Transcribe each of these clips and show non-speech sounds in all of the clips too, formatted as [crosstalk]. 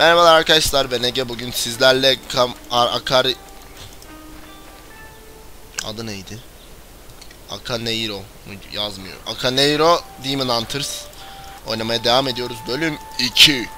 Merhabalar arkadaşlar ben Ege bugün sizlerle kam Ar- akar adı neydi? Akaneiro yazmıyor. Akaneiro Demon Hunters oynamaya devam ediyoruz. Bölüm 2.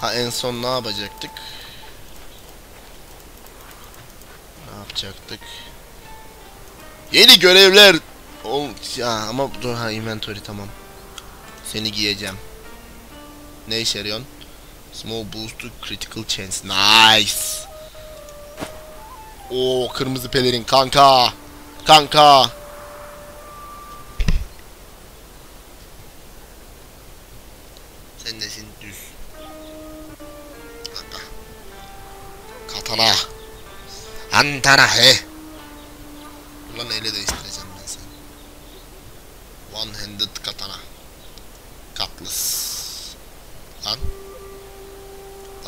Ha en son ne yapacaktık? Ne yapacaktık? Yeni görevler. Ol ya ama dur ha inventory tamam. Seni giyeceğim. Ne işe yarıyorsun? Small boost to critical chance. Nice. Oo kırmızı pelerin kanka. Kanka. Sen nesin düz. Hatta. Katana. Antana he. Ulan ele değiştireceğim ben seni. One handed katana. Cutlass. Lan. Lan hala mala mala. Lan sickle'la değil. Dur bakalım şimdi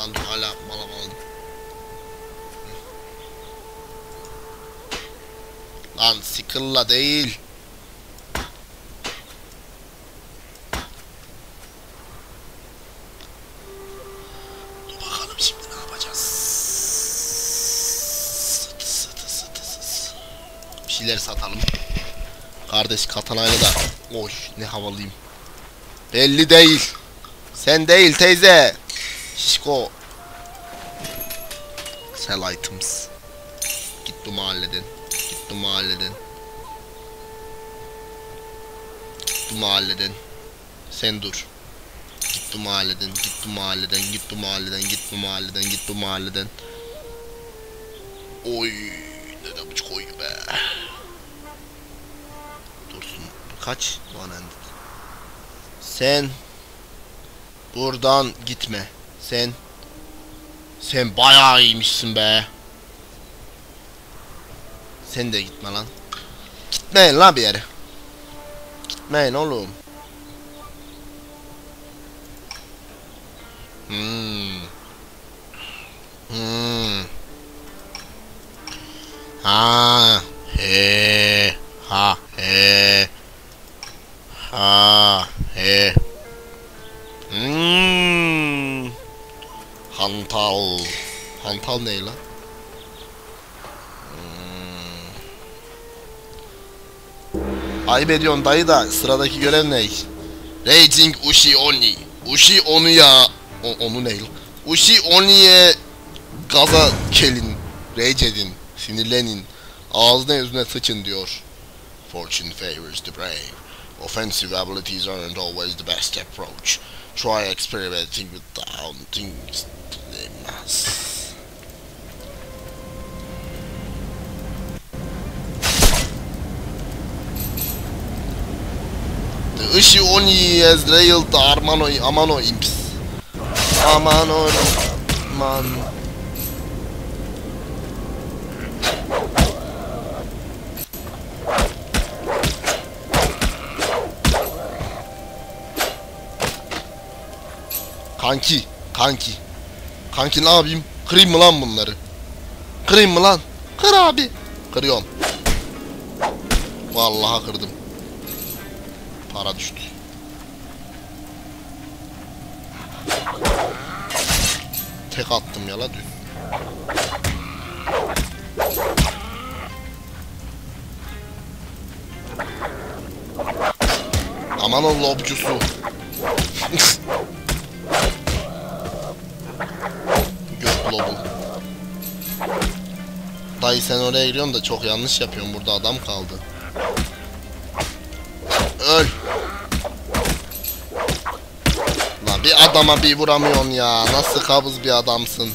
yapacağız. Sıtı sıtı sıtı sıtı. Bir şeyler satalım. Kardeş katanayla da. Oy ne havalıyım. Belli değil. Sen değil teyze. Şişko. Sell items. Git bu mahalleden. Git bu mahalleden. Git bu mahalleden. Sen dur. Git bu mahalleden. Git bu mahalleden. Git bu mahalleden. Git bu mahalleden. Git bu mahalleden. Oy. Ne de buçuk koyu be. Dursun. Kaç? One handed. Sen buradan gitme. Sen sen bayağı iyiymişsin be. Sen de gitme lan. Gitmeyin lan bir yere. Gitmeyin oğlum. Hmm. Hmm. Ha. He. Ha. He. Ha. He. Hmm. Hantal. Hantal ne lan? Hmm. Ayıp ediyorsun dayı da sıradaki görev ne? Raging Ushi Oni. Ushi onu ya. O, onu ne? Ushi Oni'ye gaza gelin. Rage edin. Sinirlenin. Ağzına yüzüne sıçın diyor. Fortune favors the brave. Offensive abilities aren't always the best approach. Try experimenting with things they must. The issue only has railed the Armano Amano imps. Amano man. Kanki, kanki. Kanki ne yapayım? Kırayım mı lan bunları? Kırayım mı lan? Kır abi. Kırıyorum. Vallahi kırdım. Para düştü. Tek attım ya la düz. Aman o lobcusu. [laughs] Lobu. Dayı sen oraya giriyorsun da çok yanlış yapıyorsun. Burada adam kaldı. Öl. Lan bir adama bir vuramıyorsun ya. Nasıl kabız bir adamsın.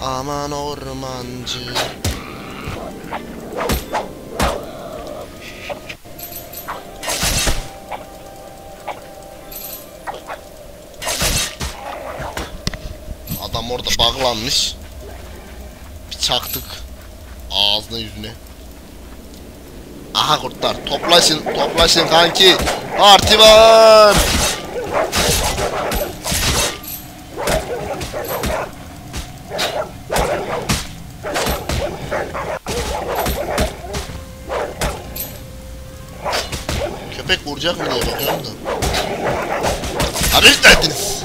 Aman ormancı. Adam orada bağlanmış. Bir çaktık. Ağzına yüzüne. Aha kurtlar. Toplaşın, toplaşın kanki. Parti var. Yapacak mı diye bakıyorum da. Abi nerediniz?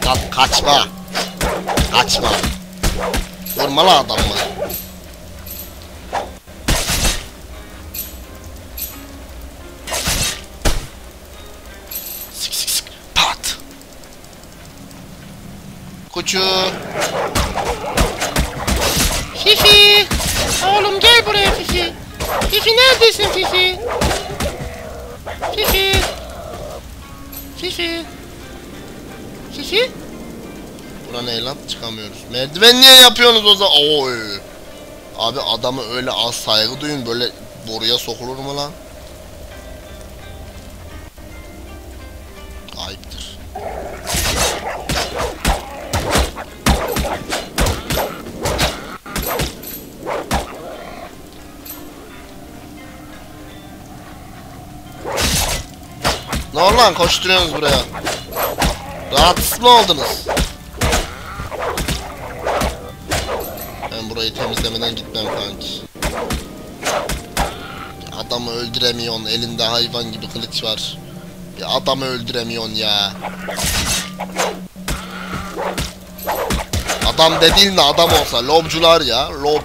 Ka kaçma. Kaçma. Vurmalı adam mı? Sik sik sik. Pat. Kuçu. Fifi! Oğlum gel buraya Fifi. Fifi neredesin Fifi? Fifi! Fifi! Fifi? Buna ne lan? Çıkamıyoruz. Merdiven niye yapıyorsunuz o zaman? Oy. Abi adamı öyle az saygı duyun böyle boruya sokulur mu lan? Ayıptır. Oldu lan koşturuyorsunuz buraya? Rahatsız mı oldunuz? Ben burayı temizlemeden gitmem kanki. Adamı öldüremiyorsun. Elinde hayvan gibi kılıç var. Ya adamı öldüremiyorsun ya. Adam dediğin de adam olsa lobcular ya. Lob.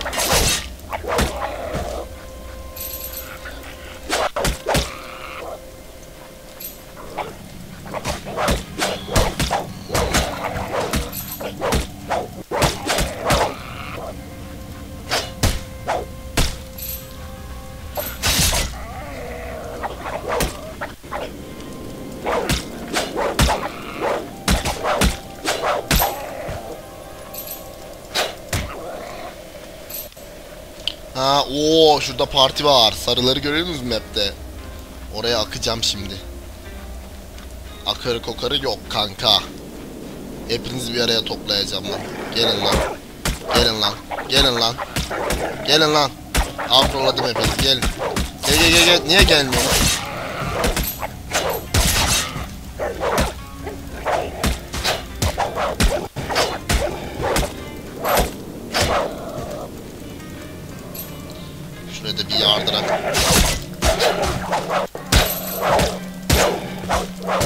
Ha, o şurada parti var. Sarıları görüyor musunuz map'te? Oraya akacağım şimdi. Akarı kokarı yok kanka. Hepinizi bir araya toplayacağım lan. Gelin lan. Gelin lan. Gelin lan. Gelin lan. Avroladım hepinizi gelin. Gel gel gel gel. Niye gelmiyor? Şuraya da bir yardırak.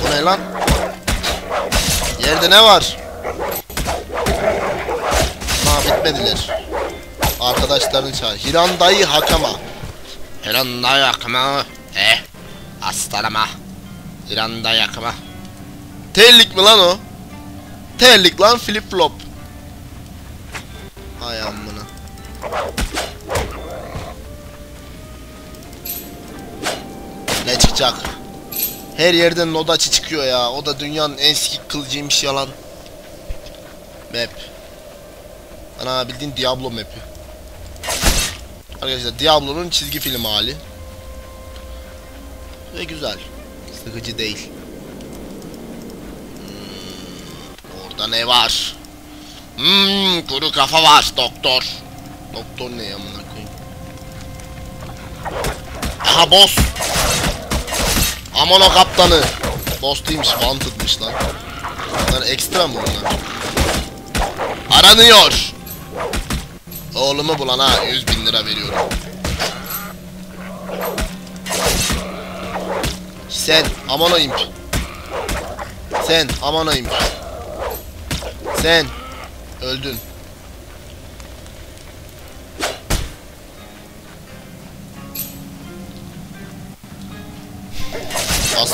Bu ne lan? Yerde ne var? Ha bitmediler. Arkadaşlarını çağır. Hirandayı Hakama. Hirandayı Hakama. Eh. Aslanama. Hirandayı Hakama. Terlik mi lan o? Terlik lan flip flop. Hay amına. Çıkacak? Her yerden nodaçı çıkıyor ya. O da dünyanın en sikik kılıcıymış yalan. Map. Ana bildiğin Diablo map'i. Arkadaşlar Diablo'nun çizgi film hali. Ve güzel. Sıkıcı değil. Hmm, orada ne var? Hmm, kuru kafa var doktor. Doktor ne ya koyayım? Aha boss. Aman o kaptanı. Boss değilmiş, wanted'mış lan. Bunlar ekstra mı bunlar? Aranıyor. Oğlumu bulana 100 bin lira veriyorum. Sen aman o imp. Sen aman o imp. Sen öldün.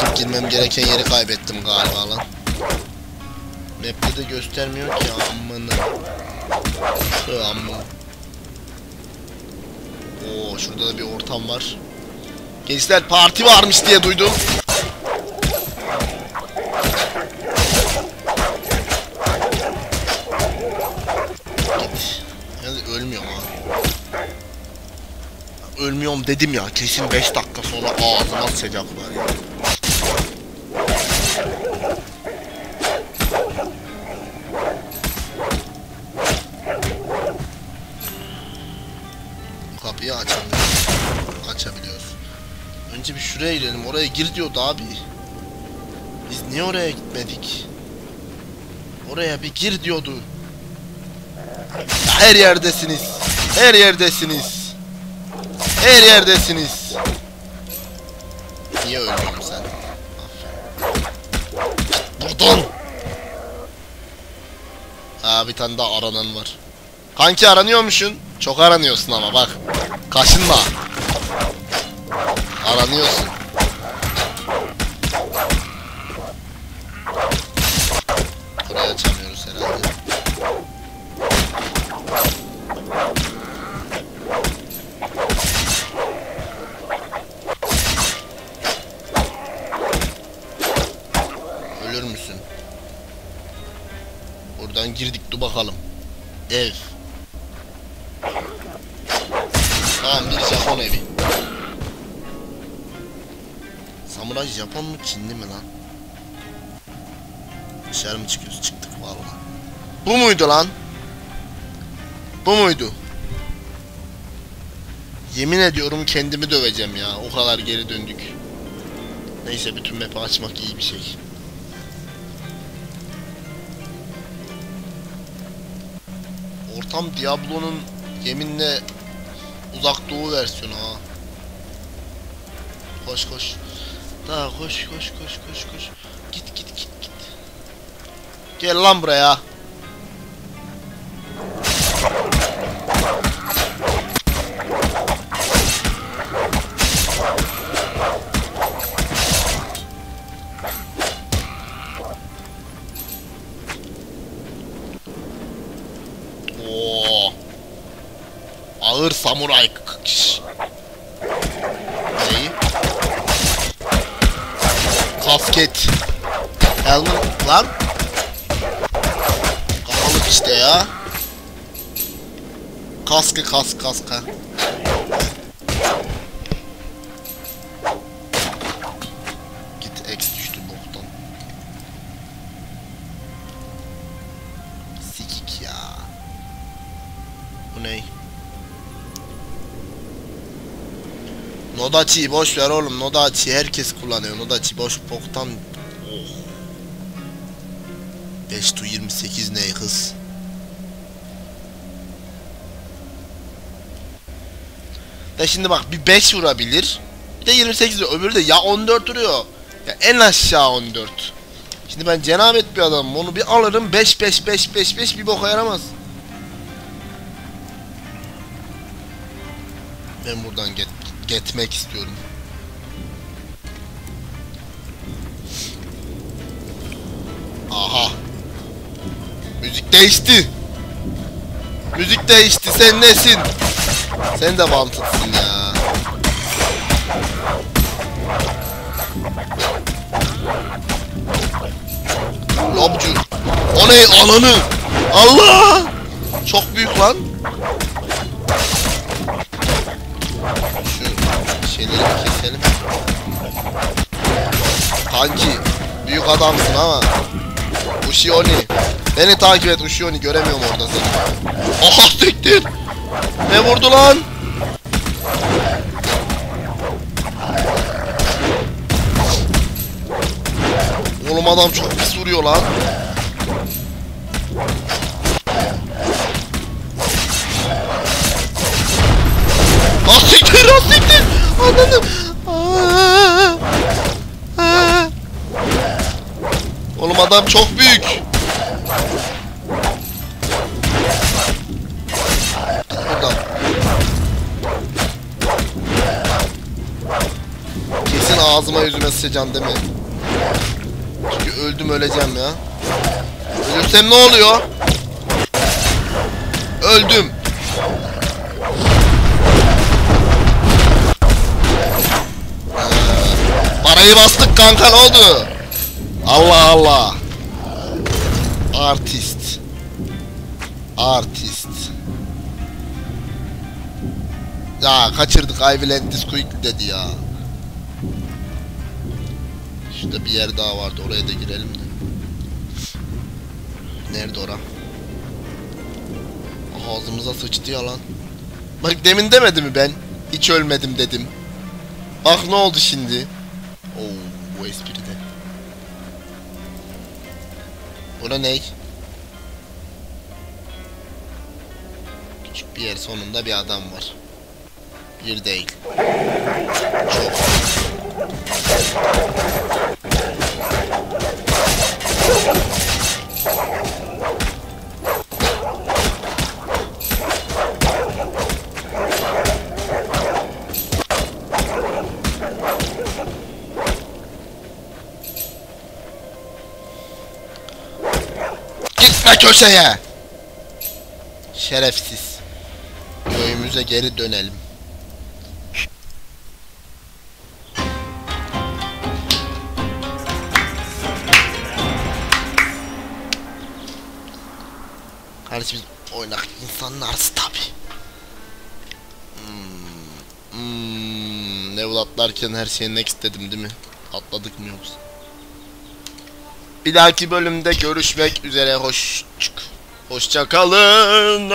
Asıl girmem gereken yeri kaybettim galiba lan. Map'te de göstermiyor ki amına. Şu amma. Oo şurada da bir ortam var. Gençler parti varmış diye duydum. Git. Yani ölmüyorum ha. Dedim ya. Kesin 5 dakika sonra ağzıma sıçacaklar ya. Kapıyı açamıyoruz. Açabiliyoruz. Önce bir şuraya girelim. Oraya gir diyordu abi. Biz niye oraya gitmedik? Oraya bir gir diyordu. Her yerdesiniz. Her yerdesiniz. Her yerdesiniz. Niye ölmüyorsun sen? Buradan. Aa bir tane daha aranan var. Kanki aranıyormuşsun. Çok aranıyorsun ama bak. Kaşınma. Aranıyorsun. Burayı açamıyoruz herhalde. Ölür müsün? Buradan girdik dur bakalım. Ev. Japon mu Çinli mi lan? Dışarı mı çıkıyoruz? Çıktık vallahi. Bu muydu lan? Bu muydu? Yemin ediyorum kendimi döveceğim ya. O kadar geri döndük. Neyse bütün map'i açmak iyi bir şey. Ortam Diablo'nun yeminle uzak doğu versiyonu ha. Koş koş. Daha koş koş koş koş koş. Git git git git. Gel lan buraya. Ağır samuray Kaskı kask kaska. Git X düştü boktan. Sikik ya. Bu ne? Nodachi'yi boş ver oğlum. Nodachi herkes kullanıyor. Nodachi boş boktan. Oh. 5 to 28 ne hız? Da şimdi bak bir 5 vurabilir. Bir de 28 vuruyor. Öbürü de ya 14 vuruyor. Ya en aşağı 14. Şimdi ben cenabet bir adamım. Onu bir alırım 5 5 5 5 5 bir boka yaramaz. Ben buradan get getmek istiyorum. Aha. Müzik değişti. Müzik değişti. Sen nesin? Sen de mantıksın Lobcu. O ne ananı? Allah! Çok büyük lan. Şu şeyleri keselim. Kanki büyük adamsın ama Ushioni Beni takip et Ushioni göremiyorum orada seni Aha siktir Ne vurdu lan adam çok pis vuruyor lan Ah siktir ah siktir Anladım Aa, aa. Oğlum adam çok büyük Buradan Kesin ağzıma yüzüme sıçacaksın değil mi? Öldüm öleceğim ya Ölürsem ne oluyor? Öldüm Parayı bastık kanka ne oldu? Allah Allah. Artist. Artist. Ya kaçırdık I will end quick dedi ya. Şurada bir yer daha vardı oraya da girelim de. Nerede ora? Aha, Ağzımıza sıçtı ya lan. Bak demin demedi mi ben? Hiç ölmedim dedim. Bak ne oldu şimdi? Oo bu espri de. Bura ne? Küçük bir yer sonunda bir adam var. Bir değil. Çok. Gitme köşeye! Şerefsiz. Köyümüze geri dönelim. Kardeşim biz oynak insanlarız tabi. Hmm, hmm, level atlarken her şeyi next dedim değil mi? Atladık mı yoksa? Bir dahaki bölümde görüşmek üzere hoş Hoşça kalın.